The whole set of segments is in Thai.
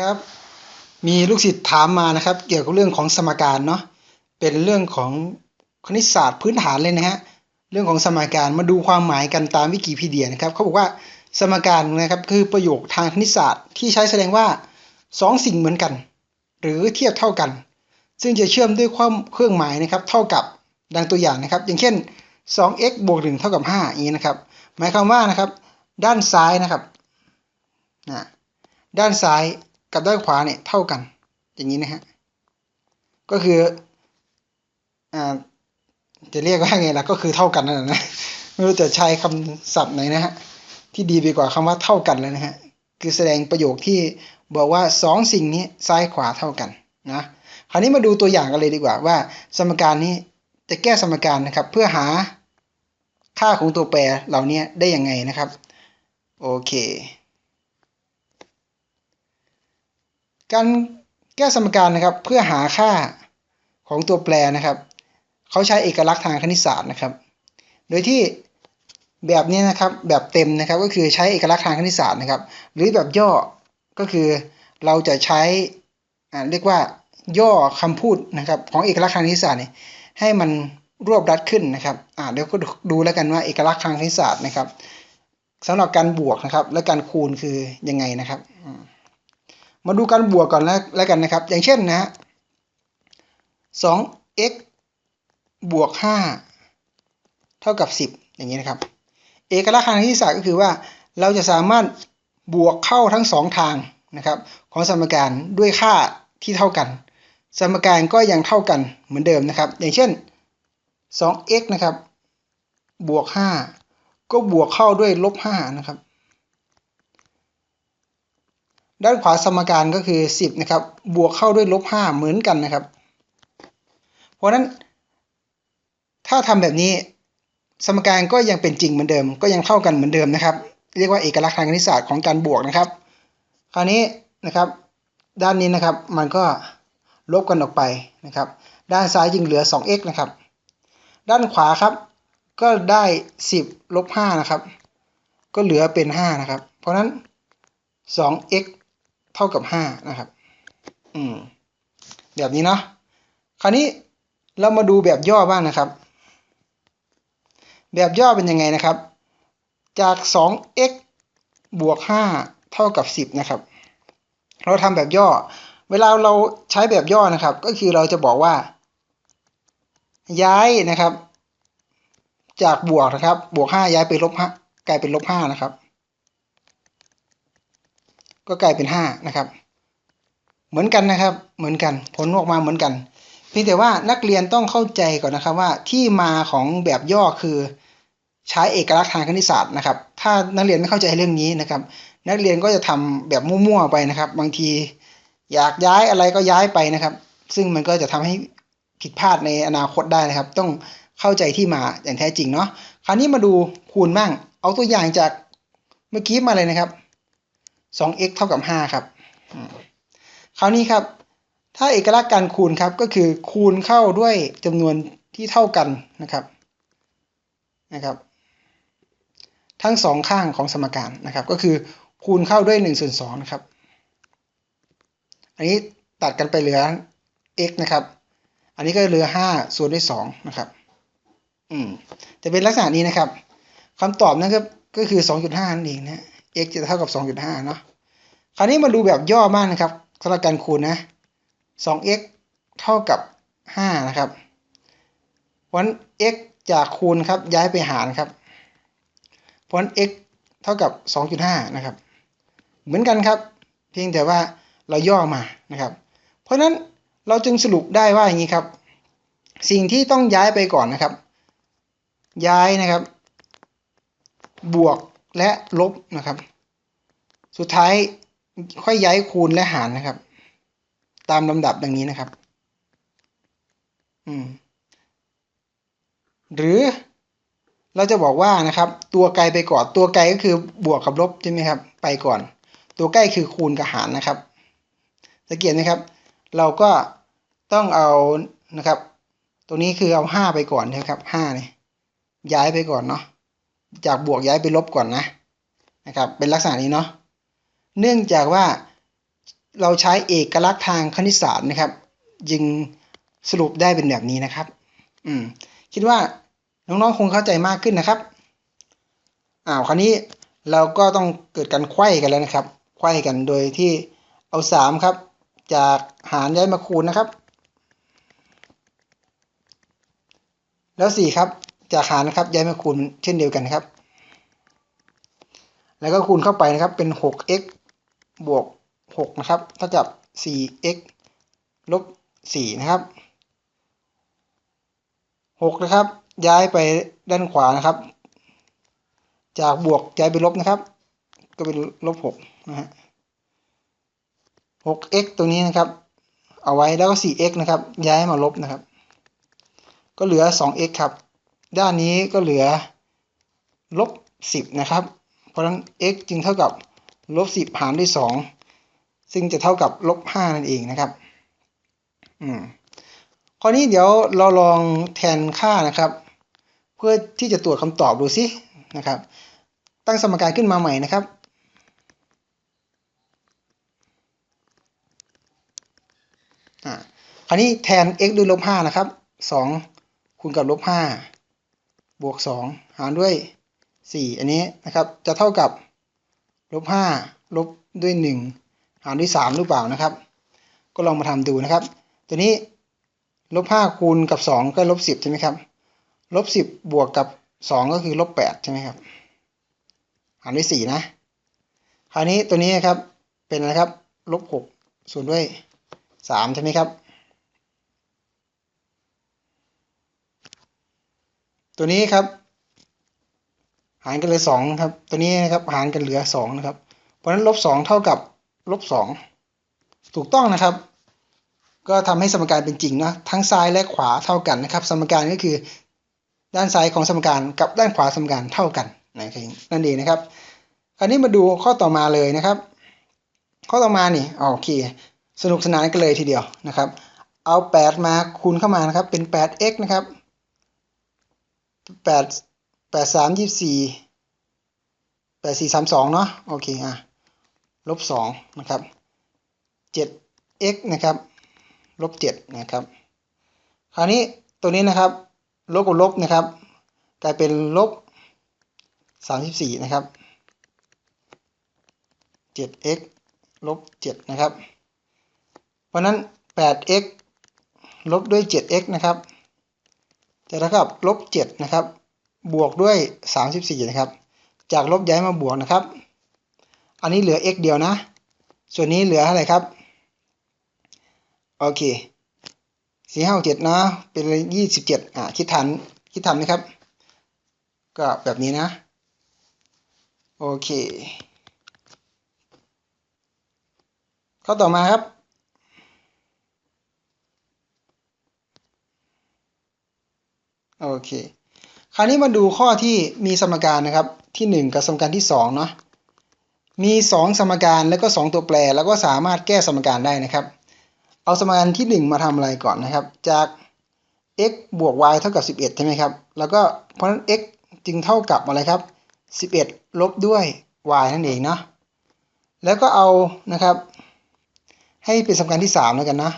ครับมีลูกศิษย์ถามมานะครับ เกี่ยวกับเรื่องของสมการเนาะเป็นเรื่องของคณิตศาสตร์พื้นฐานเลยนะฮะเรื่องของสมการมาดูความหมายกันตามวิกิพีเดียนะครับเขาบอกว่าสมการนะครับคือประโยคทางคณิตศาสตร์ ที่ใช้แสดงว่าสองสิ่งเหมือนกัน หรือเทียบเท่ากัน ซึ่งจะเชื่อมด้วยความเครื่องหมายนะครับเท่ากับดังตัวอย่างนะครับ อย่างเช่น 2x บวก1เท่ากับ5อย่างนี้นะครับ หมายความว่านะครับ ด้านซ้ายนะครับนะด้านซ้าย กับด้านขวาเนี่ยเท่ากัน อย่างนี้นะฮะก็คืออ่าจะเรียกว่าไงล่ะก็คือเท่ากันนั่นแหละนะไม่รู้จะใช้คำศัพท์ไหนนะฮะที่ดีไปกว่าคำว่าเท่ากันเลยนะฮะคือแสดงประโยคที่บอกว่าสองสิ่งนี้ซ้ายขวาเท่ากันนะคราวนี้มาดูตัวอย่างกันเลยดีกว่าว่า สมการนี้จะแก้สมการนะครับ เพื่อหาค่าของตัวแปรเหล่านี้ได้ยังไงนะครับ โอเค การแก้สมการนะครับเพื่อหาค่าของตัวแปรนะครับ เขาใช้เอกลักษณ์ทางคณิตศาสตร์นะครับ โดยที่แบบนี้นะครับแบบเต็มนะครับก็คือใช้เอกลักษณ์ทางคณิตศาสตร์นะครับ หรือแบบย่อก็คือเราจะใช้เรียกว่าย่อคำพูดนะครับของเอกลักษณ์ทางคณิตศาสตร์เนี่ยให้มันรวบรัดขึ้นนะครับอ่าเดี๋ยวก็ดูแล้วกันว่าเอกลักษณ์ทางคณิตศาสตร์นะครับสำหรับการบวกนะครับ และการคูณคือยังไงนะครับ มาดูการบวกก่อนแล้วแล้วกันนะครับ อย่างเช่นนะฮะสอง x บวกห้าเท่ากับสิบอย่างนี้นะครับ เอกลักษณ์ทางคณิตศาสตร์ก็คือว่า เราจะสามารถบวกเข้าทั้งสองทางนะครับ ของสมการด้วยค่าที่เท่ากัน สมการก็ยังเท่ากันเหมือนเดิมนะครับ อย่างเช่น 2x นะครับ บวก 5 ก็บวกเข้าด้วยลบ5นะครับ ด้านขวาสมการก็คือ 10นะครับบวกเข้าด้วยลบ5เหมือนกันนะครับ เพราะนั้นถ้าทำแบบนี้สมการก็ยังเป็นจริงเหมือนเดิม ก็ยังเท่ากันเหมือนเดิมนะครับ เรียกว่าเอกลักษณ์ทางคณิตศาสตร์ของการบวกนะครับ คราวนี้นะครับ ด้านนี้นะครับมันก็ลบกันออกไปนะครับ ด้านซ้ายจึงเหลือ 2x นะครับ ด้านขวาครับ ก็ได้ 10ลบ5นะครับ ก็เหลือเป็น 5 นะครับ เพราะนั้น 2x เท่ากับ5นะครับ อืม แบบนี้เนาะคราวนี้เรามาดูแบบย่อบ้างนะครับ แบบย่อเป็นยังไงนะครับ จาก 2x บวก 5 เท่ากับ 10 นะครับ เราทำแบบย่อ เวลาเราใช้แบบย่อนะครับ ก็คือเราจะบอกว่า ย้ายนะครับ จากบวกนะครับ บวก 5 ย้ายไปลบ5กลายเป็นลบ 5 นะครับ ก็กลายเป็น5นะครับ เหมือนกันนะครับ เหมือนกัน ผลออกมาเหมือนกัน เพียงแต่ว่านักเรียนต้องเข้าใจก่อนนะครับว่าที่มาของแบบย่อคือใช้เอกลักษณ์ทางคณิตศาสตร์นะครับ ถ้านักเรียนไม่เข้าใจเรื่องนี้นะครับ นักเรียนก็จะทำแบบมั่วๆไปนะครับ บางทีอยากย้ายอะไรก็ย้ายไปนะครับ ซึ่งมันก็จะทำให้ผิดพลาดในอนาคตได้นะครับ ต้องเข้าใจที่มาอย่างแท้จริงเนาะ คราวนี้มาดูคูณบ้าง เอาตัวอย่างจากเมื่อกี้มาเลยนะครับ 2x เท่ากับ 5 ครับคราวนี้ครับ ถ้าเอกลักษณ์การคูณครับก็คือคูณเข้าด้วยจำนวนที่เท่ากันนะครับนะครับ ทั้งสองข้างของสมการนะครับ ก็คือคูณเข้าด้วย1ส่วน2นะครับ อันนี้ตัดกันไปเหลือ x นะครับ อันนี้ก็เหลือ 5 ส่วนด้วย2นะครับ อืมจะเป็นลักษณะนี้นะครับคำตอบนะครับก็คือ 2.5นั่นเองนะ x จะเท่ากับ 2.5 เนาะ คราวนี้มาดูแบบย่อมากนะครับสำหรับการคูณนะ 2x เท่ากับ 5 นะครับ วัน x จากคูณครับย้ายไปหารครับเพราะ x เท่ากับ 2.5 นะครับ เหมือนกันครับ เพียงแต่ว่าเราย่อมานะครับ เพราะฉะนั้นเราจึงสรุปได้ว่าอย่างนี้ครับ สิ่งที่ต้องย้ายไปก่อนนะครับ ย้ายนะครับ บวก และลบนะครับ สุดท้ายค่อยย้ายคูณและหารนะครับ ตามลำดับดังนี้นะครับ อืม หรือเราจะบอกว่านะครับ ตัวไกลไปก่อน ตัวไกลก็คือบวกกับลบใช่ไหมครับ ไปก่อน ตัวใกล้คือคูณกับหารนะครับสังเกตนะครับ เราก็ต้องเอานะครับ ตัวนี้คือเอาห้าไปก่อนนะครับห้าเนี่ยย้ายไปก่อนเนาะ จากบวกย้ายไปลบก่อนนะนะครับเป็นลักษณะนี้เนาะเนื่องจากว่าเราใช้เอกลักษณ์ทางคณิตศาสตร์นะครับ จึงสรุปได้เป็นแบบนี้นะครับ อืมคิดว่าน้องๆคงเข้าใจมากขึ้นนะครับอ้าวคราวนี้เราก็ต้องเกิดการไขว้กันแล้วนะครับไขว้กันโดยที่เอาสามครับ จากหารย้ายมาคูณนะครับ แล้วสี่ครับ จากหารนะครับ ย้ายมาคูณเช่นเดียวกันครับ แล้วก็คูณเข้าไปนะครับเป็น 6x บวก 6 นะครับเท่ากับ 4x ลบ 4 นะครับ 6 นะครับ ย้ายไปด้านขวานะครับ จากบวกย้ายไปลบนะครับ ก็เป็นลบ 6 นะฮะ 6x ตรงนี้นะครับ เอาไว้แล้วก็ 4x นะครับ ย้ายมาลบนะครับ ก็เหลือ 2x ครับ ด้านนี้ก็เหลือลบ10นะครับ เพราะฉะนั้น x จึงเท่ากับลบ10หารด้วย 2 ซึ่งจะเท่ากับลบ5นั่นเองนะครับอืมข้อนี้เดี๋ยวเราลองแทนค่านะครับ เพื่อที่จะตรวจคำตอบดูสินะครับ ตั้งสมการขึ้นมาใหม่นะครับ อ่าคราวนี้แทน x ด้วยลบ5นะครับ 2 คูณกับลบ5 บวก 2 หารด้วย 4 อันนี้นะครับจะเท่ากับลบ5ลบด้วย 1 หารด้วย 3 หรือเปล่านะครับ ก็ลองมาทำดูนะครับ ตัวนี้ลบ5คูณกับ 2 ก็ลบ 10 ใช่ไหมครับลบ 10 บวกกับ 2 ก็คือลบ8ใช่ไหมครับหารด้วย 4 นะ คราวนี้ตัวนี้ครับเป็นอะไรครับลบ6ส่วนด้วย 3 ใช่ไหมครับ ตัวนี้ครับ หารกันเลือสองครับ ตัวนี้นะครับหารกันเหลือสองนะครับ เพราะฉะนั้นลบสองเท่ากับลบสองถูกต้องนะครับ ก็ทำให้สมการเป็นจริงนะทั้งซ้ายและขวาเท่ากันนะครับ สมการก็คือด้านซ้ายของสมการกับด้านขวาสมการเท่ากันนะครับนั่นเองนะครับ คราวนี้มาดูข้อต่อมาเลยนะครับ ข้อต่อมานี่โอเคสนุกสนานกันเลยทีเดียวนะครับ เอา 8 มาคูณเข้ามานะครับเป็น 8x นะครับ แปดแปดสามยี่สี่แปดสี่สามสองเนาะโอเคอะลบสองนะครับเจ็ด x นะครับลบเจ็ดนะครับคราวนี้ตัวนี้นะครับลบกับลบนะครับกลายเป็นลบสามสิบสี่นะครับเจ็ด x ลบเจ็ดนะครับ เพราะนั้นแปด x ลบด้วยเจ็ด x นะครับ จะเท่ากับลบ7นะครับ บวกด้วย 34 นะครับ จากลบย้ายมาบวกนะครับ อันนี้เหลือ x เดียวนะ ส่วนนี้เหลืออะไรครับ โอเคสี่ห้าเจ็ดนะ เป็นยี่สิบเจ็ดอ่าคิดทันคิดทันนะครับ ก็แบบนี้นะ โอเค ข้อต่อมาครับ โอเค คราวนี้มาดูข้อที่มีสมการนะครับที่ 1 กับสมการที่2เนาะมี 2 สมการแล้วก็ 2 ตัวแปรแล้วก็สามารถแก้สมการได้นะครับ เอาสมการที่ 1 มาทำอะไรก่อนนะครับ จาก x บวก y เท่ากับ 11 ใช่ไหมครับ แล้วก็เพราะฉะนั้น x จึงเท่ากับอะไรครับ 11 ลบด้วย y นั่นเองเนาะแล้วก็เอานะครับ ให้เป็นสมการที่ 3 แล้วกันนะ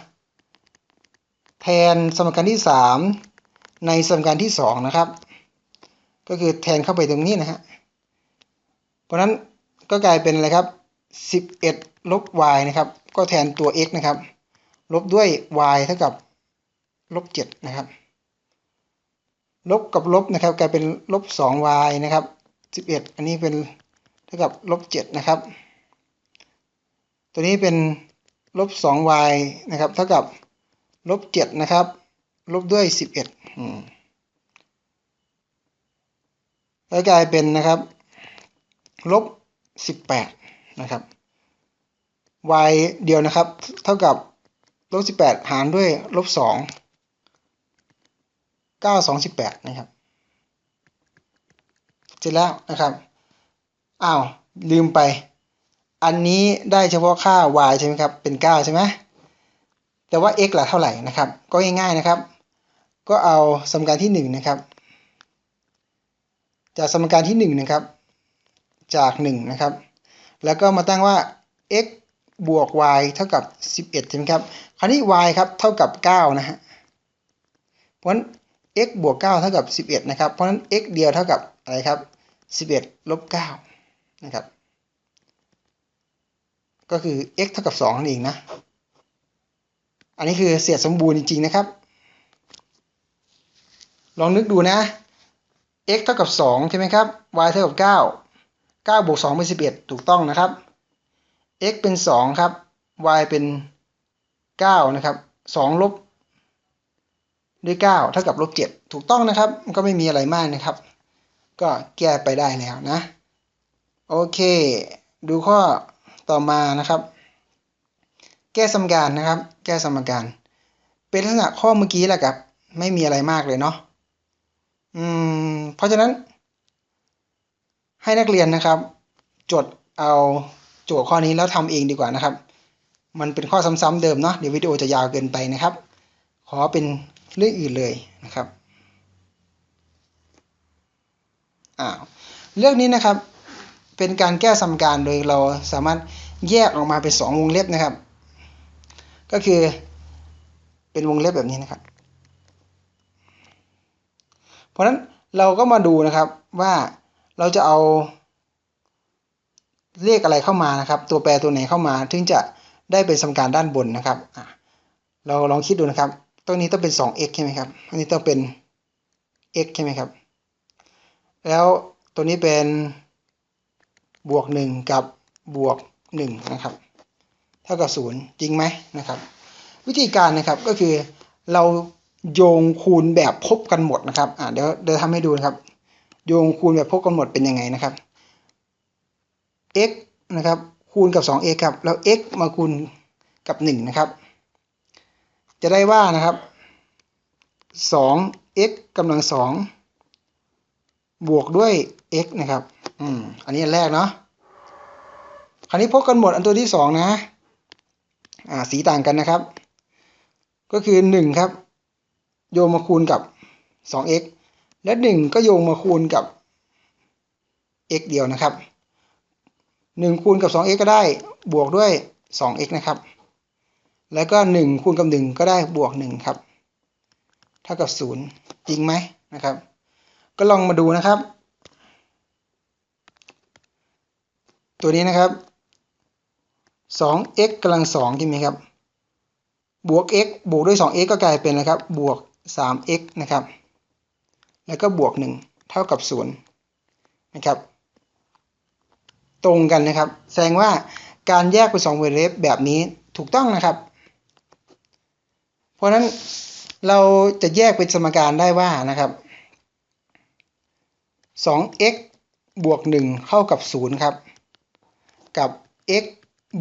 แทนสมการที่ 3 ในสมการที่2นะครับ ก็คือแทนเข้าไปตรงนี้นะฮะเพราะนั้นก็กลายเป็นอะไรครับ11ลบ y นะครับ ก็แทนตัว x นะครับ ลบด้วย y เท่ากับลบ7นะครับ ลบกับลบนะครับ กลายเป็นลบ 2y นะครับ 11 อันนี้เป็นเท่ากับลบ7นะครับ ตัวนี้เป็นลบ 2y นะครับ เท่ากับลบ7นะครับ ลบด้วย11อืมแล้วกลายเป็นนะครับ ลบ18นะครับ y เดียวนะครับ เท่ากับลบ18หารด้วยลบ2 9 2 18นะครับเสร็จแล้วนะครับอ้าวลืมไป อันนี้ได้เฉพาะค่า y ใช่ไหมครับ เป็น 9 ใช่ไหมแต่ว่า x ล่ะเท่าไหร่นะครับ ก็ง่ายๆนะครับ ก็เอาสมการที่ 1 นะครับ จากสมการที่ 1 นะครับ จาก 1 นะครับ แล้วก็มาตั้งว่า x บวก y เท่ากับ 11 ใช่ไหมครับ คราวนี้ y ครับเท่ากับ 9 นะฮะ เพราะฉะนั้น x บวก 9 เท่ากับ 11 นะครับ เพราะฉะนั้น x เดียวเท่ากับอะไรครับ 11 ลบ 9 นะครับ ก็คือ x เท่ากับ2นั่นเองนะ อันนี้คือเศษสมบูรณ์จริง ๆ นะครับ ลองนึกดูนะ x เท่ากับ 2 ใช่ไหมครับ y เท่ากับ 9 9บวก2เป็น11 ถูกต้องนะครับ x เป็น 2 ครับ y เป็น 9 นะครับ 2 ลบด้วย 9 เท่ากับลบ7ถูกต้องนะครับ ก็ไม่มีอะไรมากนะครับ ก็แก้ไปได้แล้วนะ โอเค ดูข้อต่อมานะครับ แก้สมการนะครับ แก้สมการ เป็นลักษณะข้อเมื่อกี้แหละครับ ไม่มีอะไรมากเลยเนาะ อืมเพราะฉะนั้น ให้นักเรียนนะครับ จดเอาโจทย์ข้อนี้แล้วทำเองดีกว่านะครับ มันเป็นข้อซ้ำๆเดิมเนาะเดี๋ยววิดีโอจะยาวเกินไปนะครับ ขอเป็นเรื่องอื่นเลยนะครับอ้าวเรื่องนี้นะครับ เป็นการแก้สมการโดยเราสามารถแยกออกมาเป็นสองวงเล็บนะครับ ก็คือเป็นวงเล็บแบบนี้นะครับ เพราะฉะนั้นเราก็มาดูนะครับว่าเราจะเอาเลขอะไรเข้ามานะครับ ตัวแปรตัวไหนเข้ามา ถึงจะได้เป็นสมการด้านบนนะครับเราลองคิดดูนะครับตัวนี้ต้องเป็น 2x ใช่ไหมครับ อันนี้ต้องเป็น x ใช่ไหมครับ แล้วตัวนี้เป็นบวก 1 กับบวก1นะครับ เท่ากับ 0 จริงไหมนะครับ วิธีการนะครับก็คือเรา โยงคูณแบบพบกันหมดนะครับอ่าเดี๋ยวเดี๋ยวทำให้ดูนะครับ โยงคูณแบบพบกันหมดเป็นยังไงนะครับ x นะครับคูณกับ 2x ครับแล้ว x มาคูณกับ 1 นะครับ จะได้ว่านะครับ 2x กำลัง 2 บวกด้วย x นะครับอืมอันนี้อันแรกเนาะคราวนี้พบกันหมดอันตัวที่ 2 นะอ่าสีต่างกันนะครับ ก็คือ 1 ครับ โยงมาคูณกับ 2x และ 1 ก็โยงมาคูณกับ x เดียวนะครับ 1 คูณกับ 2x ก็ได้บวกด้วย 2x นะครับ แล้วก็ 1 คูณกับ 1 ก็ได้บวก 1 ครับ เท่ากับ 0 จริงไหมนะครับ ก็ลองมาดูนะครับ ตัวนี้นะครับ 2x กำลัง2ใช่ไหมครับ บวก x บวกด้วย 2x ก็กลายเป็นนะครับ บวก 3x นะครับ แล้วก็บวก 1 เท่ากับ0นะครับ ตรงกันนะครับ แสดงว่าการแยกเป็นสองเวรเรฟแบบนี้ถูกต้องนะครับ เพราะฉะนั้นเราจะแยกเป็นสมการได้ว่านะครับ 2x บวก 1 เท่ากับ 0 ครับ กับ x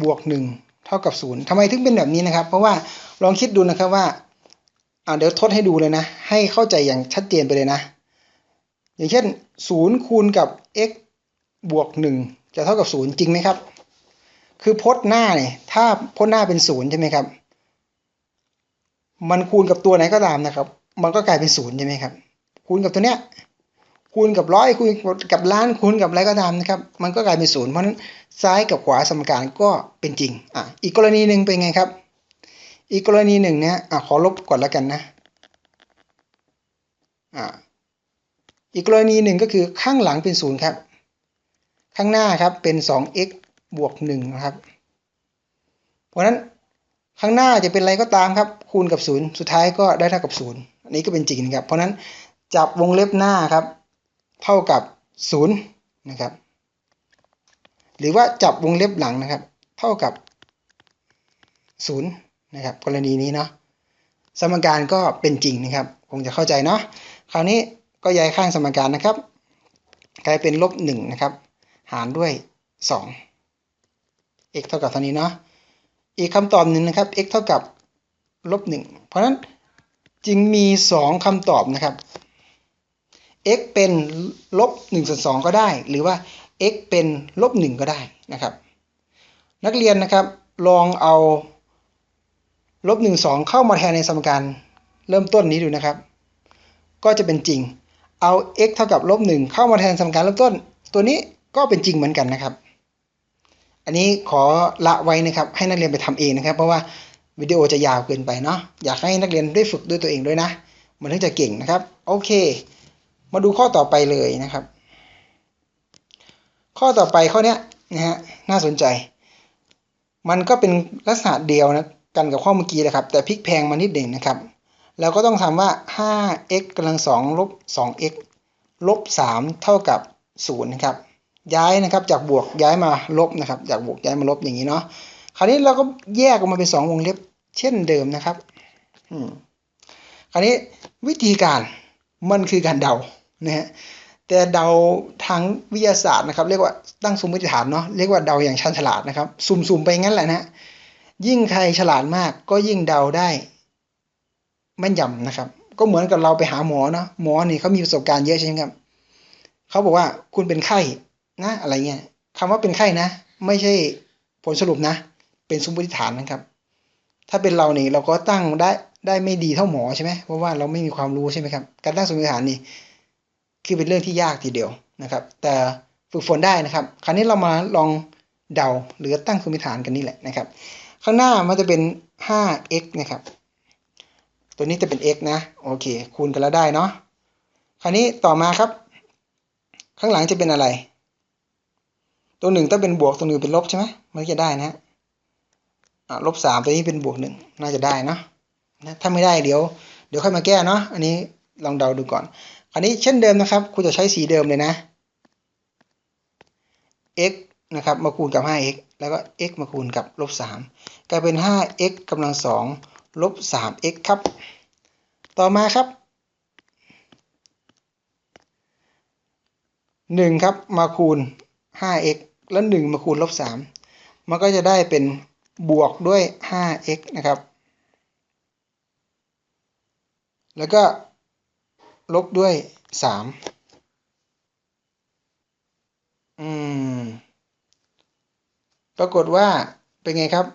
บวก 1 เท่ากับ 0ทำไมถึงเป็นแบบนี้นะครับ เพราะว่าลองคิดดูนะครับว่า่าเดี๋ยวทดให้ดูเลยนะ ให้เข้าใจอย่างชัดเจนไปเลยนะ อย่างเช่น0คูณกับ x บวก 1 จะเท่ากับศูนย์จริงไหมครับ คือพจน์หน้าเนี่ยถ้าพจน์หน้าเป็นศูนย์ใช่ไหมครับ มันคูณกับตัวไหนก็ตามนะครับ มันก็กลายเป็นศูนย์ใช่ไหมครับ คูณกับตัวเนี้ยคูณกับร้อยคูณกับล้านคูณกับอะไรก็ตามนะครับ มันก็กลายเป็นศูนย์เพราะฉะนั้นซ้ายกับขวาสมการก็เป็นจริงอะอีกกรณีหนึ่งเป็นไงครับ อีกกรณีหนึ่งเนี่ยอะขอลบก่อนแล้วกันนะอ่าอีกกรณีหนึ่งก็คือข้างหลังเป็นศูนย์ครับ ข้างหน้าครับเป็น 2x บวก1นะครับ เพราะนั้นข้างหน้าจะเป็นอะไรก็ตามครับ คูณกับ0สุดท้ายก็ได้เท่ากับ0อันนี้ก็เป็นจริงครับ เพราะนั้นจับวงเล็บหน้าครับ เท่ากับ0นะครับ หรือว่าจับวงเล็บหลังนะครับ เท่ากับ0นย์ะครับกรณีนี้เนาะสมการก็เป็นจริงนะครับ คงจะเข้าใจเนาะคราวนี้ก็ย้ายข้างสมการนะครับ กลายเป็นลบ1นะครับ หารด้วย2 x เท่ากับเท่านี้เนาะอีกคำตอบหนึ่งนะครับ x เท่ากับลบ1เพราะฉะนั้นจึงมี2คำตอบนะครับ x เป็นลบ1ส่วน2ก็ได้ หรือว่า x เป็นลบ1ก็ได้นะครับ นักเรียนนะครับลองเอา ลบ1 2 เข้ามาแทนในสมการเริ่มต้นนี้ดูนะครับ ก็จะเป็นจริง เอา x เท่ากับลบ1เข้ามาแทนสมการเริ่มต้น ตัวนี้ก็เป็นจริงเหมือนกันนะครับ อันนี้ขอละไว้นะครับ ให้นักเรียนไปทำเองนะครับ เพราะว่าวิดีโอจะยาวเกินไปเนาะอยากให้นักเรียนได้ฝึกด้วยตัวเองด้วยนะ มันถึงจะเก่งนะครับ โอเค มาดูข้อต่อไปเลยนะครับ ข้อต่อไปข้อเนี้ยนะฮะน่าสนใจ มันก็เป็นลักษณะเดียวนะ กันกับข้อเมื่อกี้แหละครับ แต่พลิกแพงมานิดหนึ่งนะครับเราก็ต้องทำว่า 5x กำลัง2ลบ 2x ลบ 3 เท่ากับ0นะครับ ย้ายนะครับจากบวกย้ายมาลบนะครับ จากบวกย้ายมาลบอย่างนี้เนาะ คราวนี้เราก็แยกออกมาเป็น 2 วงเล็บเช่นเดิมนะครับคราวนี้วิธีการมันคือการเดานะฮะ แต่เดาทางวิทยาศาสตร์นะครับ เรียกว่าตั้งสมมติฐานเนาะ เรียกว่าเดาอย่างชันฉลาดนะครับ สุ่มๆไปงั้นแหละนะ ยิ่งใครฉลาดมากก็ยิ่งเดาได้แม่นยำนะครับ ก็เหมือนกับเราไปหาหมอนะหมอนี่เขามีประสบการณ์เยอะใช่ไหมครับเขาบอกว่าคุณเป็นไข้นะอะไรเงี้ยคำว่าเป็นไข้นะ ไม่ใช่ผลสรุปนะ เป็นสมมติฐานนะครับ ถ้าเป็นเรานี่เราก็ตั้งได้ได้ไม่ดีเท่าหมอใช่ไหมเพราะว่าเราไม่มีความรู้ใช่ไหมครับ การตั้งสมมติฐานนี่คือเป็นเรื่องที่ยากทีเดียวนะครับ แต่ฝึกฝนได้นะครับ คราวนี้เรามาลองเดาหรือตั้งสมมติฐานกันนี่แหละนะครับ ข้างหน้ามันจะเป็น 5x นะครับ ตัวนี้จะเป็น x นะ โอเค คูณกันแล้วได้เนาะ คราวนี้ต่อมาครับ ข้างหลังจะเป็นอะไร ตัวหนึ่งต้องเป็นบวก ตัวหนึ่งเป็นลบใช่ไหมมันจะได้นะอ่าลบสามตัวนี้เป็นบวกหนึ่งน่าจะได้เนะนะถ้าไม่ได้เดี๋ยว เดี๋ยวค่อยมาแก้เนาะ อันนี้ลองเดาดูก่อน คราวนี้เช่นเดิมนะครับคุณจะใช้สีเดิมเลยนะ x นะครับ มาคูณกับ 5x แล้วก็ x มาคูณกับลบ3 กลายเป็น 5x กำลัง2ลบ 3x ครับ ต่อมาครับ 1 ครับมาคูณ 5x แล้ว 1 มาคูณลบ 3 มันก็จะได้เป็นบวกด้วย 5x นะครับ แล้วก็ลบด้วย 3 อืม ปรากฏว่าเป็นไงครับ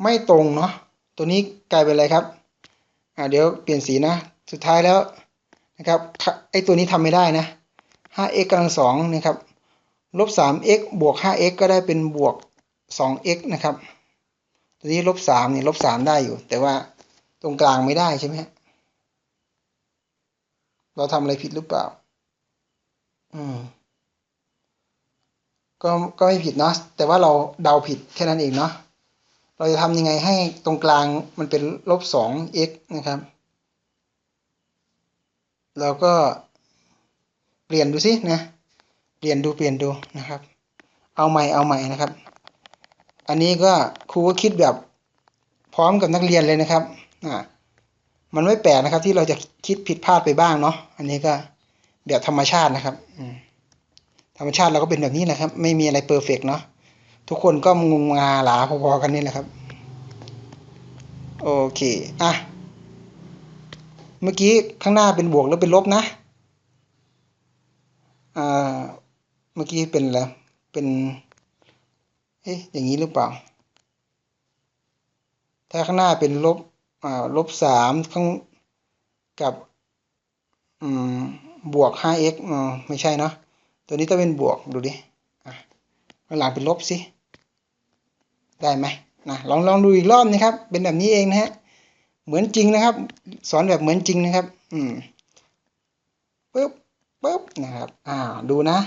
ไม่ตรงเนาะตัวนี้กลายเป็นอะไรครับอ่าเดี๋ยวเปลี่ยนสีนะ สุดท้ายแล้วนะครับไอตัวนี้ทำไม่ได้นะ 5x กำลังสองนะครับลบ 3x บวก 5x ก็ได้เป็นบวก 2x นะครับตัวนี้ลบ3เนี่ยลบ3ได้อยู่ แต่ว่าตรงกลางไม่ได้ใช่ไหมเราทำอะไรผิดหรือเปล่า อืมก็ก็ไม่ผิดเนาะแต่ว่าเราเดาผิดแค่นั้นเองเนาะ เราจะทำยังไงให้ตรงกลางมันเป็นลบ 2x นะครับ เราก็เปลี่ยนดูสินะ เปลี่ยนดูเปลี่ยนดูนะครับ เอาใหม่เอาใหม่นะครับ อันนี้ก็ครูก็คิดแบบพร้อมกับนักเรียนเลยนะครับอ่ามันไม่แปลกนะครับที่เราจะคิดผิดพลาดไปบ้างเนาะ อันนี้ก็แบบธรรมชาตินะครับอืธรรมชาติเราก็เป็นแบบนี้แหละครับ ไม่มีอะไรเพอร์เฟกเนาะ ทุกคนก็งงงาหลาพอๆกันนี่แหละครับ โอเค อะ เมื่อกี้ข้างหน้าเป็นบวกแล้วเป็นลบนะ อ่า เมื่อกี้เป็นอะไร เป็น เอ๊ะ อย่างนี้หรือเปล่า ถ้าข้างหน้าเป็นลบ อ่า ลบสามข้างกับ อืม บวก 5x อ๋อไม่ใช่เนาะ ตัวนี้ต้องเป็นบวก ดูดิ หลังเป็นลบสิ ได้ไหมนะลองลองดูอีกรอบนะครับ เป็นแบบนี้เองนะฮะ เหมือนจริงนะครับ สอนแบบเหมือนจริงนะครับ อืมปึ๊บปึ๊บนะครับ อ่า ดูนะ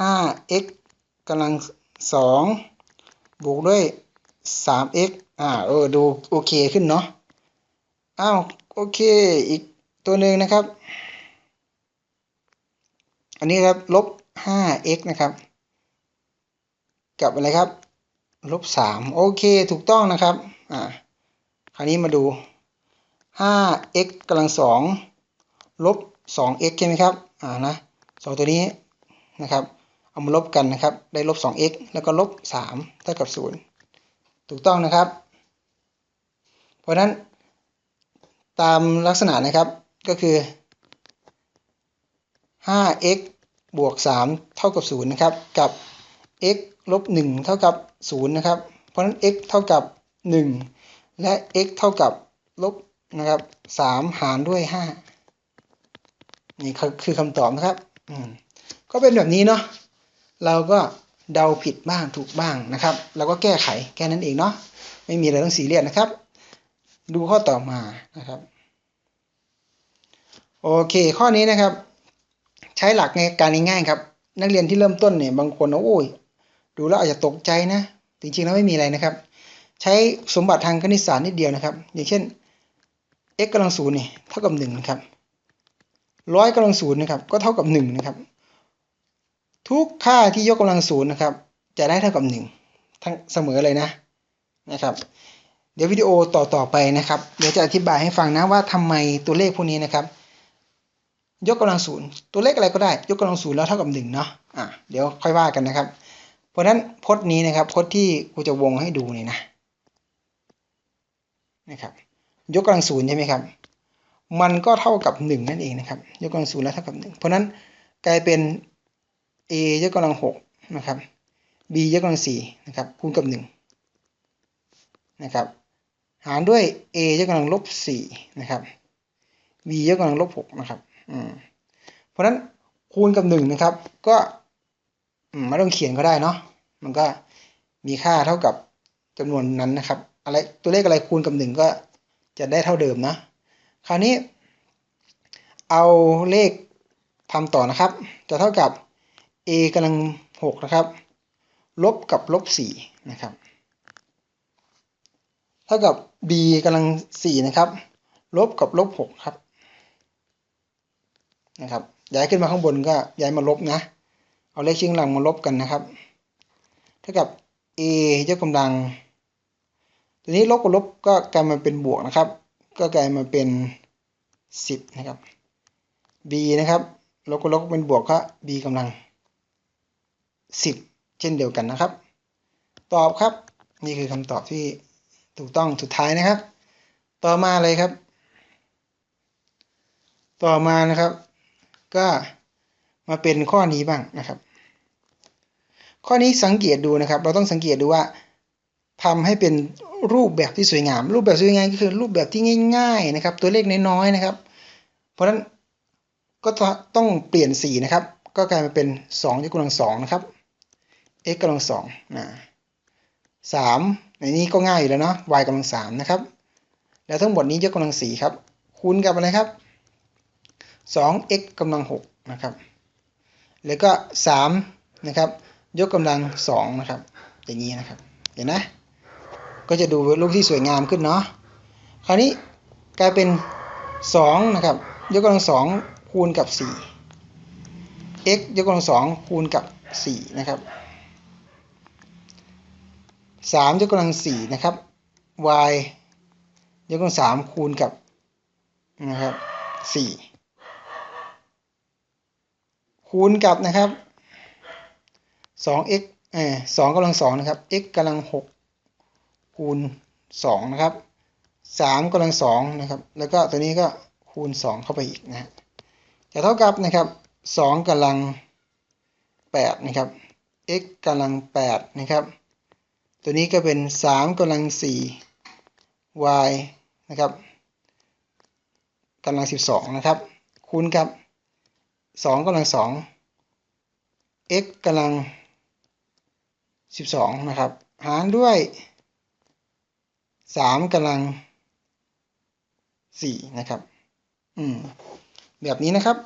5x กำลังสองบวกด้วย 3x อ่า เออ ดูโอเคขึ้นเนาะ อ้าว โอเค อีกตัวหนึ่งนะครับ อันนี้ครับ ลบ 5x นะครับ กับอะไรครับลบ3โอเคถูกต้องนะครับอ่าคราวนี้มาดู 5x กำลัง2ลบ 2x ใช่ไหมครับอ่านะสองตัวนี้นะครับเอามาลบกันนะครับได้ลบ 2x แล้วก็ลบ3เท่ากับ 0 ถูกต้องนะครับ เพราะนั้นตามลักษณะนะครับก็คือ 5x บวก 3 เท่ากับ 0 นะครับ กับ x ลบ1เท่ากับ0นะครับ เพราะฉะนั้น x เท่ากับ 1 และ x เท่ากับลบนะครับ3หารด้วย 5 นี่คือคำตอบนะครับก็เป็นแบบนี้เนาะเราก็เดาผิดบ้างถูกบ้างนะครับ เราก็แก้ไขแค่นั้นเองเนาะไม่มีอะไรต้องซีเรียสนะครับ ดูข้อต่อมานะครับโอเค ข้อนี้นะครับ ใช้หลักในการง่ายๆครับ นักเรียนที่เริ่มต้นเนี่ยบางคนนะโอ้ย ดูแล้วอาจจะตกใจนะ จริงๆแล้วไม่มีอะไรนะครับ ใช้สมบัติทางคณิตศาสตร์นิดเดียวนะครับ อย่างเช่น x กำลังศูนย์นี่เท่ากับหนึ่งนะครับร้อยกำลังศูนย์นะครับ ก็เท่ากับหนึ่งนะครับ ทุกค่าที่ยกกำลังศูนย์นะครับ จะได้เท่ากับหนึ่งทั้งเสมอเลยนะนะครับ เดี๋ยววิดีโอต่อต่อไปนะครับ เดี๋ยวจะอธิบายให้ฟังนะว่าทำไมตัวเลขพวกนี้นะครับ ยกกำลังศูนย์ตัวเลขอะไรก็ได้ ยกกำลังศูนย์แล้วเท่ากับหนึ่งเนาะอะเดี๋ยวค่อยว่ากันนะครับ เพราะฉะนั้นพจน์นี้นะครับพจน์ที่กูจะวงให้ดูนี่นะนะครับยกกำลังศูนย์ใช่ไหมครับมันก็เท่ากับหนึ่งนั่นเองนะครับ ยกกำลังศูนย์แล้วเท่ากับหนึ่งเพราะฉะนั้นกลายเป็น a ยกกำลังหกนะครับ b ยกกำลังสี่นะครับคูณกับหนึ่งนะครับหารด้วย a ยกกำลังลบสี่นะครับ b ยกกำลังลบหกนะครับอืมเพราะฉะนั้นคูณกับหนึ่งนะครับก็ ไม่ต้องเขียนก็ได้เนาะมันก็มีค่าเท่ากับจำนวนนั้นนะครับ อะไรตัวเลขอะไรคูณกับหนึ่งก็จะได้เท่าเดิมนะ คราวนี้ เอาเลขทำต่อนะครับ จะเท่ากับ a กำลังหกนะครับ ลบกับลบสี่นะครับ เท่ากับ b กำลังสี่นะครับ ลบกับลบหกครับ นะครับ ย้ายขึ้นมาข้างบนก็ย้ายมาลบนะ เอาเลขชิ้นกำลังมาลบกันนะครับ เท่ากับ a ยกกำลัง ตัวนี้ลบกับลบก็กลายมาเป็นบวกนะครับ ก็กลายมาเป็น 10 นะครับ b นะครับลบกับลบเป็นบวกก็ b กำลัง 10 เช่นเดียวกันนะครับ ตอบครับ นี่คือคำตอบที่ถูกต้องสุดท้ายนะครับ ต่อมาเลยครับ ต่อมานะครับ ก็ มาเป็นข้อนี้บ้างนะครับ ข้อนี้สังเกตดูนะครับ เราต้องสังเกตดูว่าทำให้เป็นรูปแบบที่สวยงาม รูปแบบสวยงามก็คือรูปแบบที่ง่าย ๆนะครับ ตัวเลขน้อยๆนะครับ เพราะฉะนั้นก็ต้องเปลี่ยนสีนะครับ ก็กลายมาเป็น2ยกกำลังสองนะครับ x กำลังสองนะสามในนี้ก็ง่ายอยู่แล้วเนาะ y กำลังสามนะครับ แล้วทั้งหมดนี้ยกกำลังสี่ครับ คูณกับอะไรครับ 2x กำลัง6นะครับ แล้วก็3นะครับยกกำลัง2นะครับอย่างนี้นะครับเห็นนะก็จะดูรูปที่สวยงามขึ้นเนาะคราวนี้กลายเป็น2นะครับยกกำลัง2คูณกับ 4 x ยกกำลัง2คูณกับ 4 นะครับ 3 ยกกำลัง 4 นะครับ y ยกกำลัง3คูณกับนะครับ4 คูณกับนะครับ 2x เอ่อ2กำลัง2นะครับ x กำลัง6คูณ2นะครับ3กำลัง2นะครับ แล้วก็ตัวนี้ก็คูณ2เข้าไปอีกนะจะเท่ากับนะครับ2กำลัง8นะครับ x กำลัง8นะครับ ตัวนี้ก็เป็น3กำลัง4 y นะครับกำลัง12นะครับ คูณกับ สองกำลังสอง x กำลังสิบสองนะครับ หารด้วยสามกำลังสี่นะครับ อืม แบบนี้นะครับ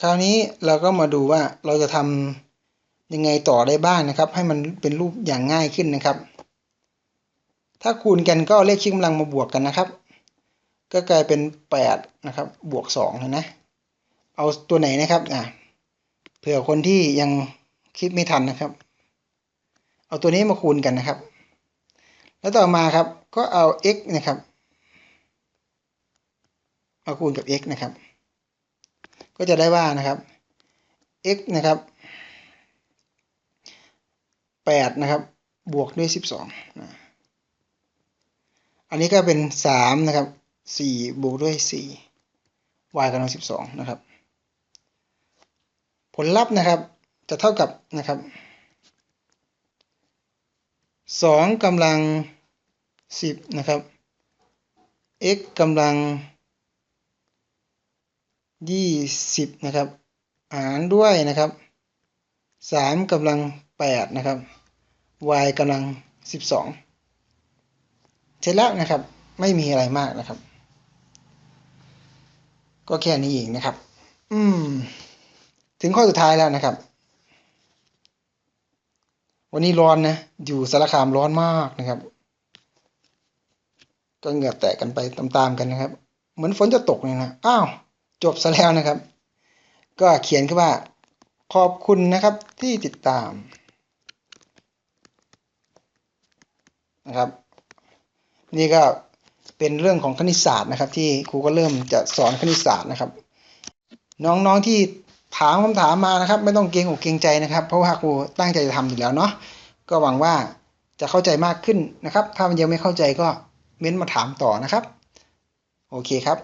คราวนี้เราก็มาดูว่าเราจะทำยังไงต่อได้บ้างนะครับ ให้มันเป็นรูปอย่างง่ายขึ้นนะครับ ถ้าคูณกันก็เลขชิงกำลังมาบวกกันนะครับ ก็กลายเป็นแปดนะครับ บวกสองนะ เอาตัวไหนนะครับอะเผื่อคนที่ยังคิดไม่ทันนะครับ เอาตัวนี้มาคูณกันนะครับ แล้วต่อมาครับก็เอา x นะครับมาคูณกับ x นะครับ ก็จะได้ว่านะครับ x นะครับแปดนะครับ บวกด้วยสิบสองอันนี้ก็เป็นสามนะครับ สี่บวกด้วยสี่ y กำลังสิบสองนะครับ ผลลัพธ์นะครับจะเท่ากับนะครับสองกำลังสิบนะครับ x กำลังยี่สิบนะครับหารด้วยนะครับสามกำลังแปดนะครับ y กำลังสิบสองเสร็จแล้วนะครับ ไม่มีอะไรมากนะครับ ก็แค่นี้เองนะครับ อืม ถึงข้อสุดท้ายแล้วนะครับ วันนี้ร้อนนะ อยู่สารคามร้อนมากนะครับ ก็เหงื่อแตกกันไปตามๆกันนะครับ เหมือนฝนจะตกเลยนะ อ้าว จบซะแล้วนะครับ ก็เขียนขึ้นว่า ขอบคุณนะครับที่ติดตาม นะครับ นี่ก็ เป็นเรื่องของคณิตศาสตร์นะครับ ที่ครูก็เริ่มจะสอนคณิตศาสตร์นะครับ น้องๆที่ถามคำถามมานะครับ ไม่ต้องเกรงอกเกรงใจนะครับ เพราะว่าครูตั้งใจจะทำอยู่แล้วเนาะก็หวังว่าจะเข้าใจมากขึ้นนะครับ ถ้ามันยังไม่เข้าใจก็เม้นมาถามต่อนะครับ โอเคครับ